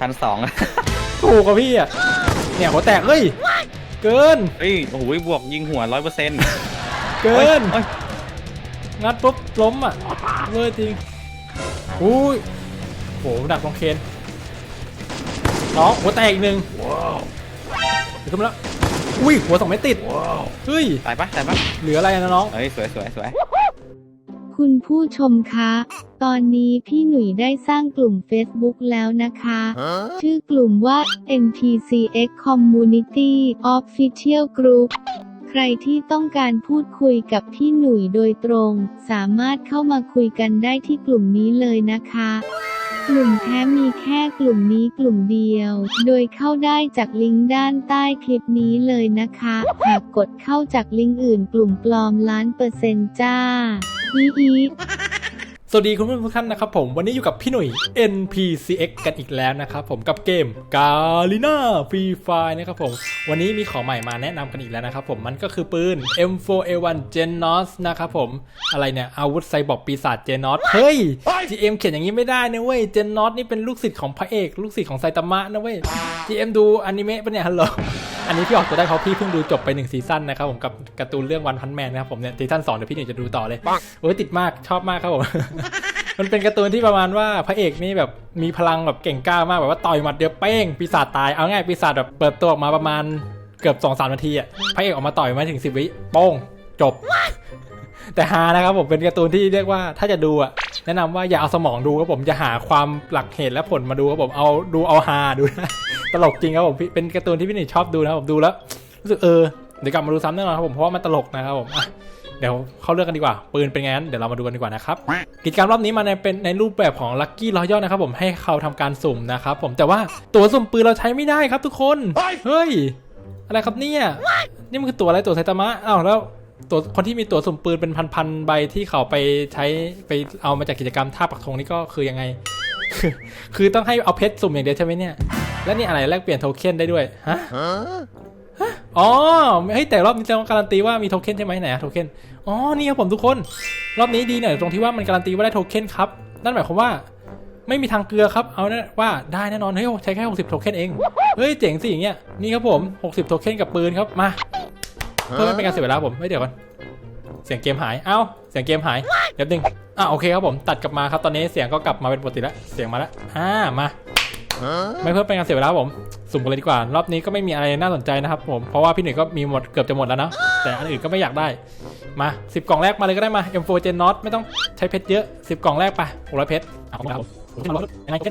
พันสองถูกกว่าพี่อะ เนี่ยหัวแตกเฮ้ย เกินเฮ้ยโอ้โหบวกยิงหัวร้อยเปอร์เซ็นต์เกิน งัดปุ๊บล้มอะเวอร์จริงอุ้ยโหดักตรงเคนน้องหัวแตกอีกหนึ่งเดี๋ยวขึ้นมาแล้ว อุ้ยหัวสองไม่ติดเฮ้ยตายปะตายปะเหลืออะไรนะน้องเฮ้ยสวยสวยสวย คุณผู้ชมคะ ตอนนี้พี่หนุ่ยได้สร้างกลุ่ม Facebook แล้วนะคะ ชื่อกลุ่มว่า NPCX Community Official Group ใครที่ต้องการพูดคุยกับพี่หนุ่ยโดยตรง สามารถเข้ามาคุยกันได้ที่กลุ่มนี้เลยนะคะกลุ่มแท้มีแค่กลุ่มนี้กลุ่มเดียว โดยเข้าได้จากลิงก์ด้านใต้คลิปนี้เลยนะคะ หากกดเข้าจากลิงก์อื่นกลุ่มปลอมล้านเปอร์เซ็นต์จ้า อีอีสวัสดีคุณผู้ชมทุกท่านนะครับผม วันนี้อยู่กับพี่หนุ่ย NPCX กันอีกแล้วนะครับผมกับเกม g a l i n a Free Fire นะครับผมวันนี้มีของใหม่มาแนะนำกันอีกแล้วนะครับผมมันก็คือปืน M4A1 Genos นะครับผมอะไรเนี่ยอาวุธไซบอร์กปีศาจ Genos เฮ้ย GM เขียนอย่างนี้ไม่ได้นะเว้ย Genos นี่เป็นลูกศิษย์ของพระเอก ลูกศิษย์ของไซตามะนะเว้ย GM ดูอนิเมะปะเนี่ยฮัลโหล อันนี้พี่ออกตัวได้เพราะพี่เพิ่งดูจบไปหนึ่งซีซั่นนะครับผมกับการ์ตูนเรื่องวันพันแมนนะครับผมเนี่ยซีซั่นสองเดี๋ยวพี่หนึ่งจะดูต่อเลยโอ้ยติดมากชอบมากครับผมมันเป็นการ์ตูนที่ประมาณว่าพระเอกนี่แบบมีพลังแบบเก่งกล้ามากแบบว่าต่อยหมัดเดียวเป้งปีศาจตายเอาง่ายปีศาจแบบเปิดตัวออกมาประมาณเกือบ2อสนาทีอะพระเอกออกมาต่อยมาถึง10วิโป้งจบ แต่ฮานะครับผมเป็นการ์ตูนที่เรียกว่าถ้าจะดูอะแนะนำว่าอย่าเอาสมองดูครับผมอย่าหาความหลักเหตุและผลมาดูครับผมเอาดูเอาฮาดูนะตลกจริงครับผมเป็นการ์ตูนที่พี่หนึ่งชอบดูนะครับผมดูแล้วรู้สึกเออเดี๋ยวกลับมาดูซ้ำแน่นอนครับผมเพราะว่ามันตลกนะครับผมเดี๋ยวเข้าเรื่องกันดีกว่า ปืนเป็นไงนั้นเดี๋ยวเรามาดูกันดีกว่านะครับกิจกรรมรอบนี้มาในเป็นในรูปแบบของ Lucky Royale นะครับผมให้เขาทำการสุ่มนะครับผมแต่ว่าตัวสุ่มปืนเราใช้ไม่ได้ครับทุกคนเฮ้ยอะไรครับเนี่ยนี่มันคือตัวอะไรตัวไซตามะอ้าวแล้ว ตัวคนที่มีตัวสุ่มปืนเป็นพันๆใบที่เขาไปใช้ไปเอามาจากกิจกรรมท่าปักธงนี่ก็คือยังไง คือต้องให้เอาเพชรสุ่มอย่างเดียวใช่ไหมเนี่ย แล้วนี่อะไรแลกเปลี่ยนโทเค็นได้ด้วยฮะอ๋อเฮ้ยแต่รอบนี้จะต้องการันตีว่ามีโทเค็นใช่ไหมไหนอะโทเค็นอ๋อนี่ครับผมทุกคน รอบนี้ดีหน่อยตรงที่ว่ามันการันตีว่าได้โทเค็นครับนั่นหมายความว่าไม่มีทางเกลือครับ เอาแน่ว่าได้แน่นอน เฮ้ย ใช้แค่ 60 โทเค็นเอง เฮ้ย เจ๋งสิอย่างเงี้ย นี่ครับผม 60 โทเค็นกับปืนครับ มา เพื่อไม่เป็นการเสียเวลาผมเฮ้ยเดี๋ยวก่อนเสียงเกมหาย เอ้า เสียงเกมหายเดี๋ยวนึงอะโอเคครับผม ตัดกลับมาครับ ตอนนี้เสียงก็กลับมาเป็นปกติแล้ว เสียงมาแล้ว อ่า มา ไม่เพื่อเป็นการเสียเวลาครับผม สุ่มกันเลยดีกว่า รอบนี้ก็ไม่มีอะไรน่าสนใจนะครับผม เพราะว่าพี่หนึ่งก็มีหมดเกือบจะหมดแล้วเนอะแต่อันอื่นก็ไม่อยากได้ มา 10 กล่องแรกมาเลยก็ได้มา M4 Gen Not ไม่ต้องใช้เพชรเยอะ 10 กล่องแรกไป600เพชรเอาของเราผมจะมาลดยังไงเพ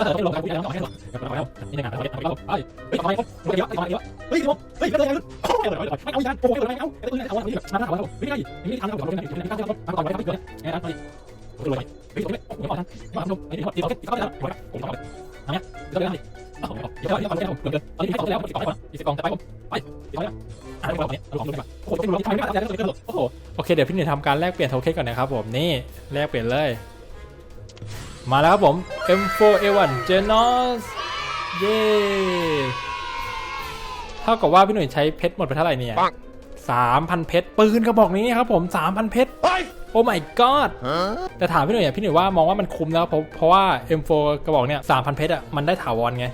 ชรเออไม่ลงครับพี่น้องให้หลงแล้วนี่ในงานเราเอาไปเฮ้ยทำไมครับเดี๋ยวทำไมวะเฮ้ยผมเฮ้ยไม่ได้ยังโอ้ยไม่เอาอีกโอ้ยไม่เอาไอ้ปืนเอาอันนี้แบบมาถามว่าไม่ได้ไม่ได้ทำเอาของเราเนี่ยอยู่ในการที่เราทำก่อนไว้ครับพี่เกิดไงนะนี่โอ้ยเฮ้ยผมไม่ผมไม่ขอทำมาทำไอ้นี่ที่เขาที่เขาได้แล้วผมขอทำเนี้ยก็ได้นี่เดี๋ยวเดี๋ยวเดี๋ยวผมเกิดตอนนี้ให้ต่อแล้วติดต่อไปก่อนอีกสิบกล่องจะไปผมไปติดต่อแล้วอ่านไปก่อนเนี่ยเอาของลงดีกว่าโอ้โหลงที่ทำไม่ได้แล้วโอ้โหโอเคเดี๋ยวพี่หนึ่งทำการแลกเปลี่ยนโทเค็นก่อนนะครับผมนี่แลกเปลี่ยนเลยมาแล้วครับผม M4A1 Genos เย้เท่ากับว่าพี่หนุ่ยใช้เพชรหมดไปเท่าไหร่เนี่ยสามพันเพชรปืนกระบอกนี้ครับผมสามพันเพชรโอ้ my god แต่ถามพี่หนุ่ยอะพี่หนุ่ยว่ามองว่ามันคุ้มแล้วเพราะเพราะว่า M4 กระบอกเนี่ยสามพันเพชรอะมันได้ถาวรไง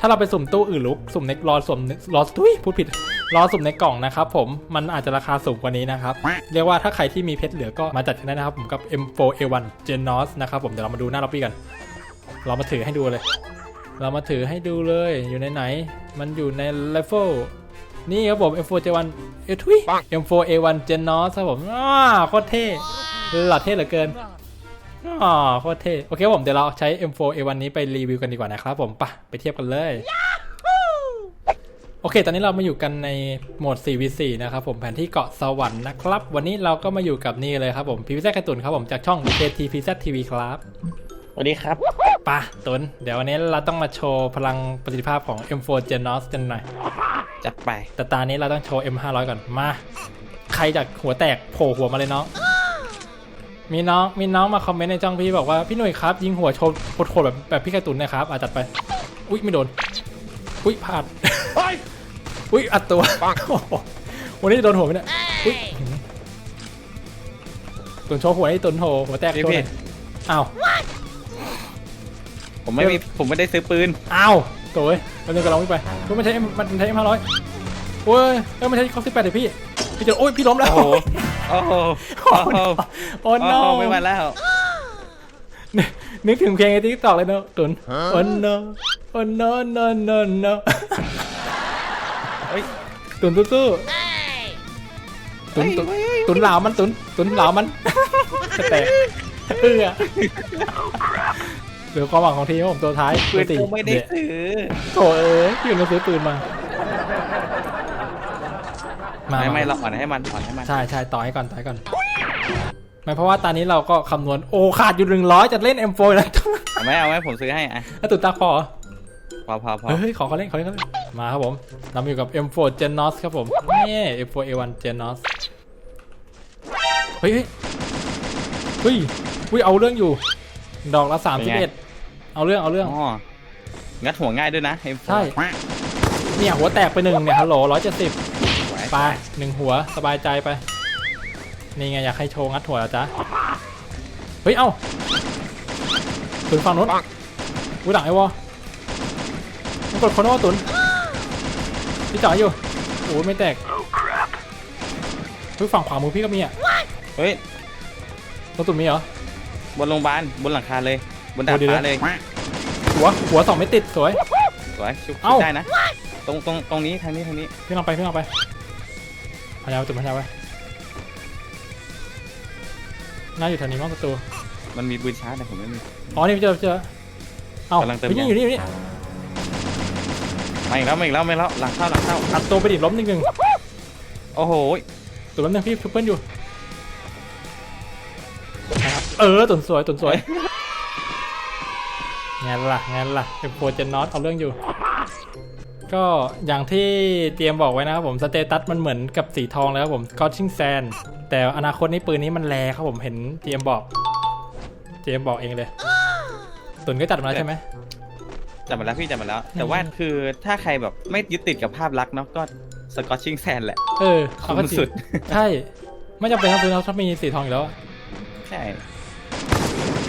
ถ้าเราไปสุ่มตู้อื่นหรือสุ่มในรอสุ่มรอทุยพูดผิดรอสุ่มในกล่องนะครับผมมันอาจจะราคาสูงกว่านี้นะครับ เรียกว่าถ้าใครที่มีเพชรเหลือก็มาจัดกันได้นะครับผมกับ M4A1 Genos นะครับผมเดี๋ยวเรามาดูหน้าล็อบบี้กัน เรามาถือให้ดูเลย เรามาถือให้ดูเลยอยู่ในไหน มันอยู่ใน level นี่ครับผม M4A1 เอ้ยทุย M4A1 Genos ครับผมอ้าโคตรเท่หล่อเท่เหลือเกินอ๋อโคตรเท่โอเคครับผมเดี๋ยวเราใช้ M4A1 นี้ไปรีวิวกันดีกว่านะครับผมไปะไปเทียบกันเลยโอเค ตอนนี้เรามาอยู่กันในโหมด 4v4 นะครับผมแผนที่เกาะสวรรค์นะครับ วันนี้เราก็มาอยู่กับนี่เลยครับผมพีพีแซกระตุนครับผมจากช่อง KTPZ TV ครับ สวัสดีครับป่ะตุนเดี๋ยววันนี้เราต้องมาโชว์พลังประสิทธิภาพของ M4 Genos กันหน่อย จัดไป แต่ตานี้เราต้องโชว์ M500 ก่อน มา ใครจากหัวแตกโผล่หัวมาเลยน้อง มีน้อง มีน้องมาคอมเมนต์ในช่องพี่บอกว่า พี่หนุ่ยครับ ยิงหัวโชว์โคตรๆแบบแบบพี่การ์ตุนนะครับอาจัดไป อุ๊ยไม่โดน อุ๊ยพลาด อุ๊ยอัดตัวโอ้โหวันนี้จะโดนหัวไหมเนี่ยอุ๊ยตุนโชว์หัวให้ตุนโหหัวแตกโชว์หน่อยอ้าวโอ้ ผมไม่มีผมไม่ได้ซื้อปืน อ้าวโถ่เอ้ยมันยังกำลังวิ่งไปเฮ้ยมันใช้ M มันใช้ M ห้าร้อยโอ้ยเอ้ยมันใช้คอสิบแปดเลยพี่พี่จะโอ้ยพี่ล้มแล้วโอ้โห โอ้โห โอ้โหโอ้โอ้โนโหไม่ไหวแล้ว นึกนึกถึงเพลงไอ้ติ๊กตอกเลยเนอะตุนโอ้โนโอ้โนโนโนโนเฮ้ยตุนสู้ๆตุนตุนตุนเหลามันตุนตุนเหลามันจะแตกเอื้อ เหลือความหวังของทีมผมตัวท้ายปืนสี่กูไม่ได้ซื้อโถ่เอ้ยพี่อยู่ในซื้อปืนมามาไม่ไม่มาเราอ่อนให้มันอ่อนให้มันใช่ใช่ต่อให้ก่อนต่อให้ก่อนไม่เพราะว่าตอนนี้เราก็คำนวณโอ้ขาดอยู่หนึ่งร้อยจะเล่น M4 แล้วเอาไหมเอาไหมผมซื้อให้อะแล้วตุนตาคอเหรอพอพอพอเฮ้ยขอเขาเล่นขอเล่นเขาเล่นมาครับผมเราอยู่กับ M4 Genos ครับผมนี่ M4 A1 Genos เฮ้ยเฮ้ยเฮ้ยเฮ้ยเอาเรื่องอยู่ ดอกละสามสิบเอ็ดเอาเรื่องเอาเรื่อง อ๋องัดหัวง่ายด้วยนะ M4 ใช่ เนี่ยหัวแตกไปหนึ่งเนี่ยฮัลโหลร้อยเจ็ดสิบสวยไปหนึ่งหัวสบายใจไป นี่ไงอยากให้โชว์งัดหัวเหรอจ๊ะ เฮ้ยเอ้าตุนฝั่งนู้นอุ้ยหลังไอ้วอมันกดโคโน่ตุนพี่จ่ออยู่ โอ้ยไม่แตกเฮ้ยฝั่งขวามือพี่ก็มีอะ เฮ้ยตรงตุนมีเหรอ บนโรงพยาบาลบนหลังคาเลย บนดาดโอ้ดีฟ้าเลยเลยหัวหัวสองไม่ติดสวย สวยชุบเอ้า ได้นะ ตรงตรงตรงนี้ทางนี้ทางนี้พี่ลองไปพี่ลองไปพยายามตุนพยายามไปน่าอยู่แถวนี้มั้งประตูมันมีปืนชาร์จแต่ผมไม่มี อ๋อนี่เจอเจอเอ้ากำลังเติมฮ้ยนี่ยาอยู่นี่อยู่นี่มาอีกแล้วมาอีกแล้วมาอีกแล้วหลังเข้าหลังเข้าอัดตัวไปดิล้มนิดนึงโอ้โห ตัวแป๊บนึงพี่ชุบเพื่อนอยู่นะครับ เออตุนสวยตุนสวยงั้นล่ะงั้นล่ะเป็นโปรเจนนอตเอาเรื่องอยู่ ก็อย่างที่เตรียมบอกไว้นะครับผมสเตตัสมันเหมือนกับสีทองแล้วครับผมก็ชิงแซนแต่อนาคตนี้ปืนนี้มันแรครับผมเห็นเตรียมบอกเตรียมบอกเองเลย ตุนก็จัดมาแล้วใช่ไหมจับมาแล้วพี่จับมาแล้วอืมแต่ว่าคือถ้าใครแบบไม่ยึดติดกับภาพลักษณ์เนาะก็สกอตชิงแซนแหละ เออคุ้เขามก็จริงสุด ใช่ ไม่จำเป็นต้องซื้อแล้วถ้ามีสีทองอยู่แล้วอะใช่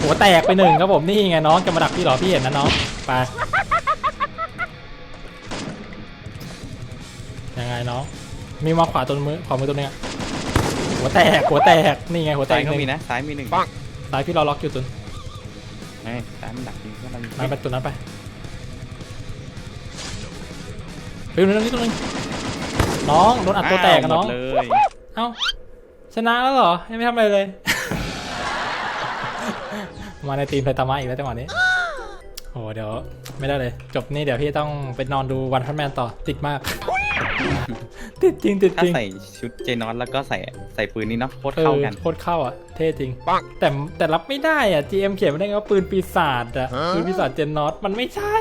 หัวแตกไปหนึ่งครับผมนี่ไงน้องจะมาดักพี่เหรอพี่เห็นนะน้องไปยังไงน้องมีมาขวาตัวมือขวามือตัวหนึงอะหัวแตกหัวแตกนี่ไงหัวแตซ้ากยหก็นึ่งมีนะซ้ายมีหนึ่งซ้ายพี่รอล็อกอยู่ตุนไอ้ซ้ายมันดักยิงก็มันมาไปตัวนั้นไปไปอยู่นั่นนี่ตัวหนึงน้องโดนอัดตัวแตกอะน้องหมดเลยเอ้าชนะแล้วเหรอยังไม่ทำอะไรเลย มาในทีมไซตามะอีกแล้วจังหวะนี้โอ้เดี๋ยวไม่ได้เลย จบนี่เดี๋ยวพี่ต้องไปนอนดูวันพันแมนต่อติดมาก ติดจริงติดถ้าจริงใส่ชุดเจนอนแล้วก็ใส่ใส่ปืนนี้เนาะโคตรเอเข้าอกันโคตรเข้าอะ เท่จริง แต่แต่รับไม่ได้อะ GM เขียนไม่ได้ไงว่าปืนปีศาจอะปืนปีศาจเจนนอตมันไม่ใช่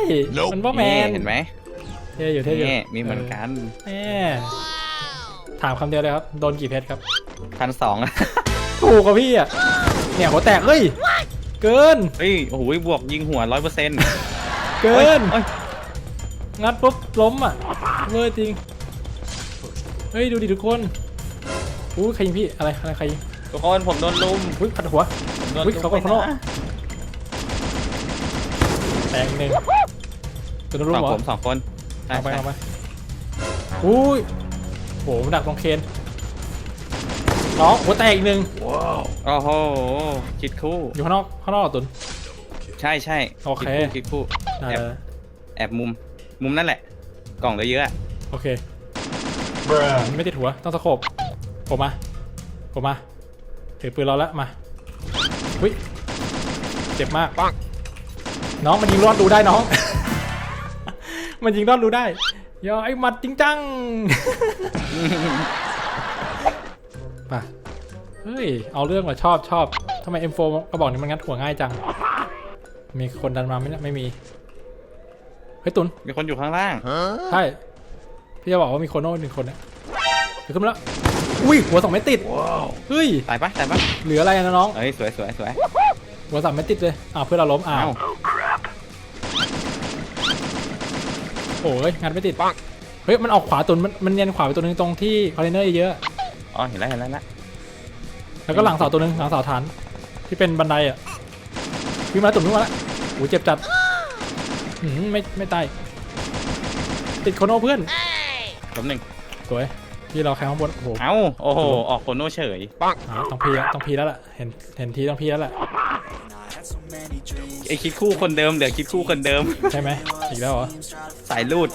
มันว่าแมนเห็นไหมเท่อยู่เท่อยู่นี่มีเหมือนกันแม่ถามคำเดียวเลยครับ โดนกี่เพชรครับ พันสอง ถูกกับพี่อะเนี่ยหัวแตกเฮ้ย เกิน เฮ้ย โอ้โห บวกยิงหัวร้อยเปอร์เซ็นต์เกิน งัดปุ๊บล้มอะเวอร์จริง เฮ้ย ดูดิทุกคนอู้ใครยิงพี่ อะไรอะไรใครยิงทุกคนผมโดนลุมอุ้ยขัดหัวผมโดนอุ๊ยลุมเขาก็ไปข้างนอกนะแตกหนึ่งตัวนู้นสองเหรอผมสองคนใช่เอาไปใช่เอาไปอุ้ยโหมันดักตรงเคน น้องหัวแตกอีกหนึ่งโอ้โหคิดคู่ อยู่ข้างนอกข้างนอกเหรอตุน ใช่ใช่โอเค คิดคู่ได้คิดคู่แอบได้แอบมุม มุมนั่นแหละ กล่องเหลือเยอะอะโอเคไม่ติดหัวต้องสะโขบผมมาผมมาถือปืนเราแล้วมาอุ้ยเจ็บมากน้องมันยิงรอดดูได้น้อง มันยิงรอดดูได้อย่าไอ้หมัดจริงจังป่ะเฮ้ ย เอาเรื่องว่ะชอบชอบทำไม M4 กระบอกนี้มันงัดหัวง่ายจัง มีคนดันมาไหมเนี่ยไม่มี เฮ้ยตุนมีคนอยู่ข้างล่าง ใช่ พี่จะบอกว่ามีโคโน่หนึ่งคนเนี่ยเดี๋ยวขึ้นมาแล้ว อุ้ยหัวสองไม่ติด เฮ้ย ตายปะตายปะเหลืออะไรนะน้อง เอ้ยสวยสวยสวยหัวสามไม่ติดเลย อ้าวเพื่อนเราล้มอ้าวเอ้าโอ้ยงานไม่ติดเฮ้ย มันออกขวาตุนมันมันเนียนขวาไปตัวหนึงตรงที่คอนเทนเนอร์เยอะ อ๋อ เห็นแล้วเห็นแล้วนะ แล้วก็หลังเสาตัวหนึงหลังเสาฐานที่เป็นบันไดอะวิ่งมาแล้วตุ่นวิ่งมาแล้วโอ้ยเจ็บจัดหืมไม่ไม่ตายติดโคโนเพื่อนแป๊บหนึงสวยพี่เราแข่งข้างบนโอ้โหเอ้าโอ้โหออกโคโน่เฉยอ่าต้องพีแล้วต้องพีแล้วล่ะเห็นเห็นทีต้องพีแล้วล่ะไอคิดคู่คนเดิมเหลือคิดคู่คนเดิมใช่ไหมอีกแล้วเหรอสายรูด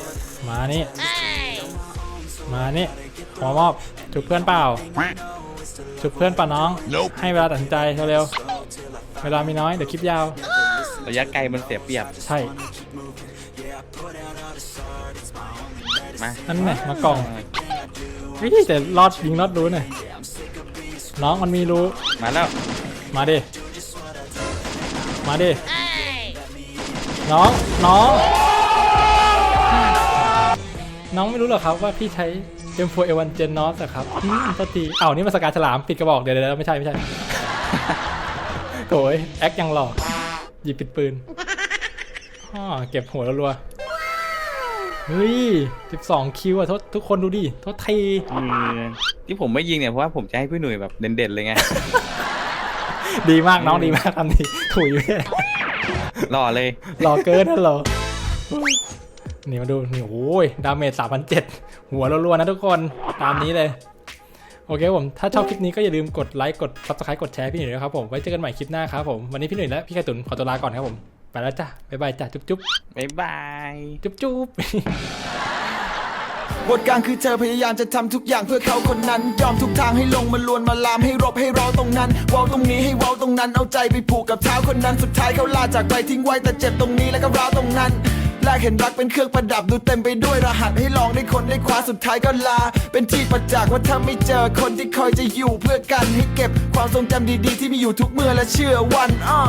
มานี่มานี่ขอมอบจุบเพื่อนเปล่า จุบเพื่อนเปล่าน้องให้เวลาตัดสินใจเร็วๆเวลามีน้อยเดี๋ยวคลิปยาว ระยะไกลมันเสียเปรียบ ใช่ มานั่นไงมากล่องวิแต่รอดยิงรอดรู้หน่อยน้องมันมีรู้ มาแล้ว มาดิ มาดิ น้อง น้อง น้องไม่รู้หรอครับว่าพี่ใช้ M4 A1 Gen NOS อะครับอืมสักทีอ้าวนี่มันสกาฉลามปิดกระบอกเดี๋ยวเดี๋ยวไม่ใช่ไม่ใช่โถยแอคยังหล่อหยิบปิดปืนอ้อเก็บหัวรัวๆเฮ้ย12คิวอะโทษทุกคนดูดิโทษทีอืมที่ผมไม่ยิงเนี่ยเพราะว่าผมจะให้พี่หนุ่ยแบบเด่นๆเลยไง ดีมากน้องดีมากทำดีถุยเนี่ยรอเลยรอเกินนะเหรอนี่มาดู นี่โอ้ย ดาเมจสามพันเจ็ด หัวรัวๆนะทุกคนตามนี้เลย โอเคครับผม ถ้าชอบคลิปนี้ก็อย่าลืมกดไลค์กด subscribe กดแชร์พี่หนุ่ยนะครับผม ไว้เจอกันใหม่คลิปหน้าครับผม วันนี้พี่หนุ่ยและพี่ไก่ตุนขอตัวลาก่อนครับผม ไปแล้วจ้ะบ๊ายบายจ้ะจุ๊บจุ๊บบ๊ายบายจุ๊บจุ๊บบทกลางคือเธอพยายามจะทำทุกอย่างเพื่อเขาคนนั้น ยอมทุกทางให้ลงมาลวนมาลามให้รบให้เราตรงนั้นเว้าตรงนี้ให้เว้าตรงนั้นเอาใจไปผูกกับเท้าคนนั้นสุดท้ายเขาลาจากไปทิ้งไว้แต่เจ็บตรงนี้แล้วก็ร้าวตรงนั้น แรกเห็นรักเป็นเครื่องประดับดูเต็มไปด้วยรหัสให้ลองได้คนได้คว้าสุดท้ายก็ลา เป็นที่ประจักษ์ว่าถ้าไม่เจอคนที่คอยจะอยู่เพื่อกันให้เก็บความทรงจำดีๆ ที่มีอยู่ทุกเมื่อและเชื่อวันอ้อ